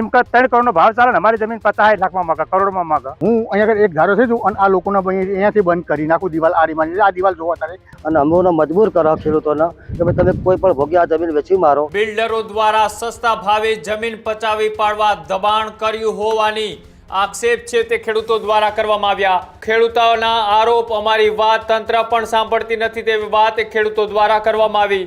એમ કે ત્રણ કરોડનો ભાવ ચાલે ને અમારી જમીન પચાસ લાખમાં માગે કરોડમાં માગે. હું અહીંયા એક ધારો થઈ છું અને આ લોકોને અહીંયાથી બંધ કરી નાખું દિવાલ આડી મારી આ દિવાલ જોવા તારે અને અમોને મજબૂર કરો ખેડૂતોને કે ભાઈ તમે કોઈ પણ ભોગ્ય આ જમીન વેચી મારો. બિલ્ડરો દ્વારા સસ્તા ભાવે જમીન પચાવી પાડવા દબાણ કર્યું હોવાની આક્ષેપ છે તે ખેડૂતો દ્વારા કરવામાં આવ્યા. ખેડૂતોના આરોપ અમારી વાત તંત્ર પણ સાંભળતી નથી તેવી વાત એ ખેડૂતો દ્વારા કરવામાં આવી.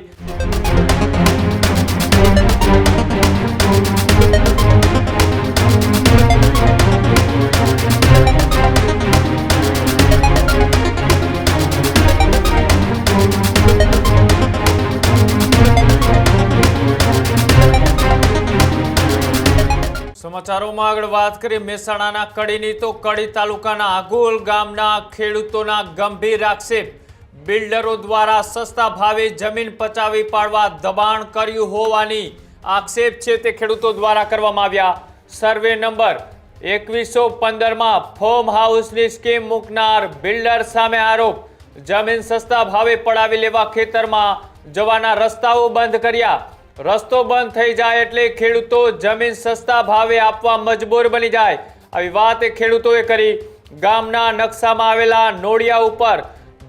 સમાચારોમાં આગળ વાત કરીએ. મહેસાણાના કડીની તો કડી તાલુકાના આગોલ ગામના ખેડૂતોના ગંભીર આક્ષેપ. બિલ્ડરો દ્વારા સસ્તા ભાવે જમીન પચાવી પાડવા દબાણ કર્યું હોવાની આક્ષેપ છે તે ખેડૂતો દ્વારા કરવામાં આવ્યા. સર્વે નંબર એકવીસો પંદરમાં ફોર્મ હાઉસની સ્કીમ મૂકનાર બિલ્ડર સામે આરોપ. જમીન સસ્તા ભાવે પડાવી લેવા ખેતરમાં જવાના રસ્તાઓ બંધ કર્યા. રસ્તો બંધ થઈ જાય એટલે ખેડૂતો જમીન સસ્તા ભાવે આપવા મજબૂર બની જાય. આવી વાત ખેડૂતોએ કરી. ગામના નકશામાં આવેલા નોડિયા ઉપર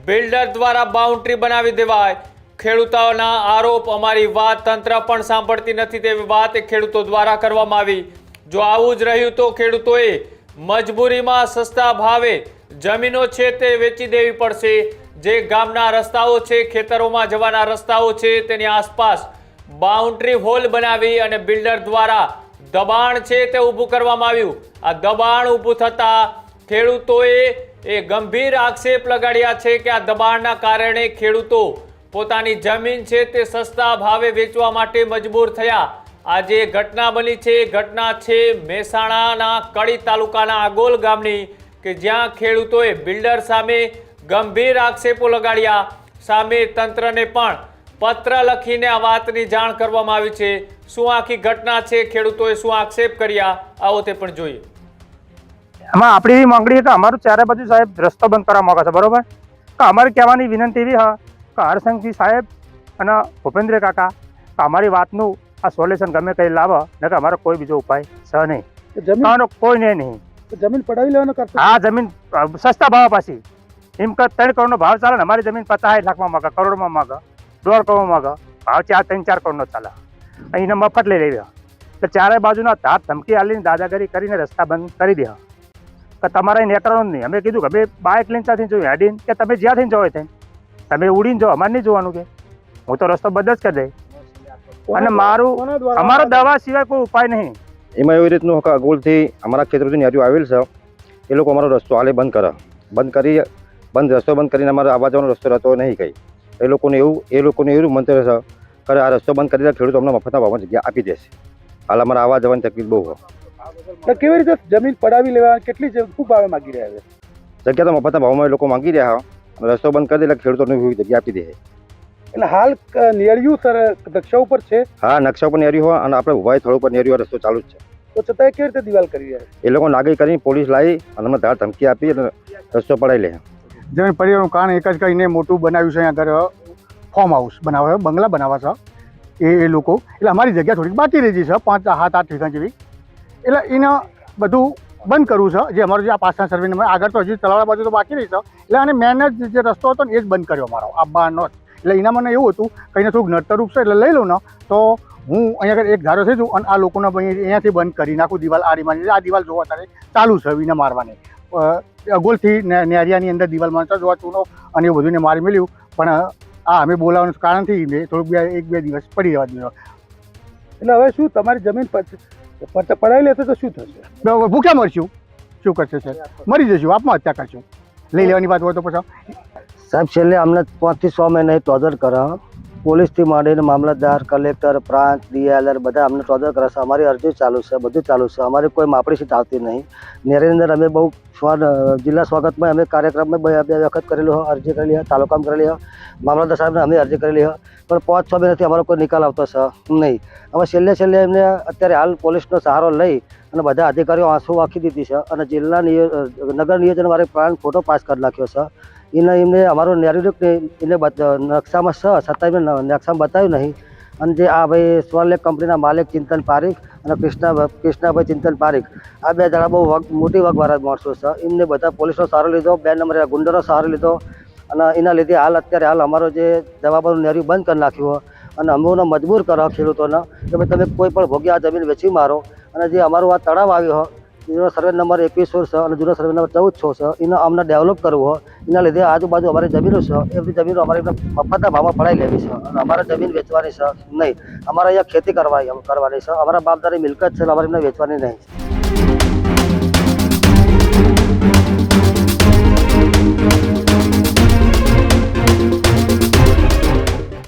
બિલ્ડર દ્વારા બાઉન્ડ્રી બનાવી દેવાય. ખેડૂતોના આરોપ અમારી વાત તંત્ર પણ સાંભળતી નથી તેવી વાત ખેડૂતો દ્વારા કરવામાં આવી. જો આવું જ રહ્યું તો ખેડૂતોએ મજબૂરીમાં સસ્તા ભાવે જમીનો છે તે વેચી દેવી પડશે. જે ગામના રસ્તાઓ છે, ખેતરોમાં જવાના રસ્તાઓ છે, તેની આસપાસ બાઉન્ડ્રી હોલ બનાવી અને બિલ્ડર દ્વારા દબાણ છે તે ઊભું કરવામાં આવ્યું. આ દબાણ ઊભું થતાં ખેડૂતોએ એ ગંભીર આક્ષેપ લગાડ્યા છે કે આ દબાણના કારણે ખેડૂતો પોતાની જમીન છે તે સસ્તા ભાવે વેચવા માટે મજબૂર થયા. આજે ઘટના બની છે. એ ઘટના છે મહેસાણાના કડી તાલુકાના આગોલ ગામની કે જ્યાં ખેડૂતોએ બિલ્ડર સામે ગંભીર આક્ષેપો લગાડ્યા. સામે તંત્રને પણ પત્ર લખીને આ વાતની જાણ કરવામાં આવી છે. શું આખી ઘટના છે? ખેડૂતોએ શું આક્ષેપ કર્યા? આવો તે પણ જોઈએ. એમાં આપણી એવી માંગણી કે અમારું ચારે બાજુ સાહેબ રસ્તો બંધ કરવા માંગે છે બરોબર? કે અમારી કહેવાની વિનંતી એવી હા કે હરસંઘજી સાહેબ અને ભૂપેન્દ્ર કાકા કે અમારી વાતનું આ સોલ્યુશન ગમે કંઈ લાવો ને કે અમારો કોઈ બીજો ઉપાય છે નહીં. જમીન આનો કોઈ નહીં. નહીં જમીન પડાવી લેવાનો કરતો આ જમીન સસ્તા ભાવ પાછી. એમ કે ત્રણ કરોડનો ભાવ ચાલે ને અમારી જમીન પચાસ લાખમાં માગે કરોડમાં માગે. દોઢ કરોડ માગે. ભાવ ચાર ત્રણ ચાર કરોડનો ચાલે. અહીંને મફત લઈ લેવા. તો ચારે બાજુના ધાક ધમકી આલીને દાદાગીરી કરીને રસ્તા બંધ કરી દે. કે તમારે અહીં નીકળવાનું જ નહીં. અમે કીધું કે અમે બાઇક લઈને ત્યાંથી જોયું. હેડીને કે તમે જ્યાંથી જોવે ત્યાં તમે ઉડીને જાઓ અમારે નહીં જોવાનું કે. હું તો રસ્તો બંધ જ કરી દઈ અને મારું અમારો દવા સિવાય કોઈ ઉપાય નહીં. એમાં એવી રીતનું અગુલથી અમારા ખેતરોથી નેરીઓ આવેલ છે. એ લોકો અમારો રસ્તો હાલે બંધ કરે. બંધ કરી બંધ રસ્તો બંધ કરીને અમારો આવવા જવાનો રસ્તો રહેતો નહીં કંઈ. એ લોકોને એવું એ લોકોને એવું મંતવ્ય છે કે આ રસ્તો બંધ કરી દે ખેડૂતો અમને મફતના ભાવમાં જગ્યા આપી દેશે. હાલ અમારે આવવા જવાની તકલીફ બહુ હોય તો કેવી રીતે જમીન પડાવી લેવા? કેટલી ખૂબ ભાવે માગી રહ્યા છે? જગ્યા તો મફતના ભાવમાં એ લોકો માગી રહ્યા અને રસ્તો બંધ કરી દે એટલે ખેડૂતોને જગ્યા આપી દે. એટલે હાલ નેળિયું સર નકશા ઉપર છે? હા નકશા ઉપર નેરી હોય અને આપણે ઉભાઈ થોડું પર નેરી રસ્તો ચાલુ જ છે. તો છતાંય કેવી રીતે દિવાલ કરી રહ્યા એ લોકો નાગરિક કરીને પોલીસ લાવી અને અમને ધાર ધમકી આપી અને રસ્તો પડાવી લે. જમીન પરિવારનું કારણ એક જ કરીને મોટું બનાવ્યું છે અહીંયા આગળ ફોર્મ હાઉસ બનાવે છે, બંગલા બનાવવા છે. એ એ લોકો, એટલે અમારી જગ્યા થોડીક બાકી રહી છે, પાંચ, સાત, આઠ ઠેકાણ જેવી. એટલે એને બધું બંધ કરવું છે, જે અમારું જે આ પાસના સર્વે નંબર, આગળ તો હજી તલાવડા બાજુ તો બાકી રહી છે. એટલે આને મેન જ જે રસ્તો હતો ને, એ જ બંધ કર્યો અમારો, આ બારનો. એટલે એના મને એવું હતું કે એને થોડુંક નડતરૂપ છે, એટલે લઈ લઉં ને, તો હું અહીંયા આગળ એક ધારો થઈ જઉં અને આ લોકોને અહીંયાથી બંધ કરી નાખું, દિવાલ આ મારી આ દિવાલ જોવા તારે ચાલુ છે એને મારવાની. અગોલથી ને- નેરિયાની અંદર દિવાલ મારતા જોવા ચૂનો અને એવું બધું મારી મેળ્યું પણ આ અમે બોલાવવાનું કારણથી મેં થોડુંક બે એક બે દિવસ પડી રહેવા દીધો. એટલે હવે શું તમારી જમીન પડાવી લેશે તો શું થશે? ભૂખ્યા મરશું. શું કરશે સર? મરી જશું આત્મહત્યા કરશું. લઈ લેવાની વાત હોય તો પછી. સાહેબ છેલ્લે અમને પાંચથી છ મહિના ટોર્ચર કરે પોલીસથી માંડીને મામલતદાર, કલેક્ટર, પ્રાંત, ડીએલઆર બધા અમને ટોર્ચર કરે છે. અમારી અરજી ચાલુ છે, બધું ચાલુ છે. અમારી કોઈ માપણી સીટ આવતી નહીં. નેરની અમે બહુ જિલ્લા સ્વાગતમાં અમે કાર્યક્રમમાં બે બે વખત કરેલું હોય, અરજી કરેલી હોય, તાલુકામાં કરેલી હોય. મામલતદાર સાહેબને અમે અરજી કરેલી હોય. પણ પાંચ છ મહિનાથી અમારો કોઈ નિકાલ આવતો છે નહીં. હવે છેલ્લે છેલ્લે એમને અત્યારે હાલ પોલીસનો સહારો લઈ અને બધા અધિકારીઓ આંસુ વાંખી દીધી છે અને જિલ્લા નિયો નગર નિયોજન વાળે પ્લાન ફોટો પાસ કરી નાખ્યો છે. એને એમને અમારો નેરીડુક એને નકશામાં છ છતાં એમને નકશામાં બતાવ્યું નહીં. અને જે આ ભાઈ સ્વરલેખ કંપનીના માલિક ચિંતન પારીખ અને કૃષ્ણા કૃષ્ણાભાઈ ચિંતન પારીખ, આ બે જણા બહુ વગ, મોટી વગવાળા માણસો છે. એમને બધા પોલીસનો સહારો લીધો, બે નંબરે ગુંડોનો સહારો લીધો અને એના લીધે હાલ અત્યારે હાલ અમારો જે જવાબોનું નેર્યું બંધ કરી નાખ્યું અને અમોને મજબૂર કરો ખેડૂતોને કે ભાઈ તમે કોઈ પણ ભોગ્ય આ જમીન વેચી મારો. અને જે અમારું આ તળાવ આવ્યો એનો સર્વે નંબર એકવીસો છે અને જૂનો સર્વે નંબર ચૌદસો છે. એના અમને ડેવલપ કરવું એના લીધે આજુબાજુ અમારી જમીનો છે. એ બધી જમીનો અમારે મફતના ભાવમાં પડાવી લેવી છે. અને અમારે જમીન વેચવાની છે નહીં. અમારે અહીંયા ખેતી કરવા કરવાની છે. અમારા બાપદારી મિલકત છે અમારે એમને વેચવાની નહીં.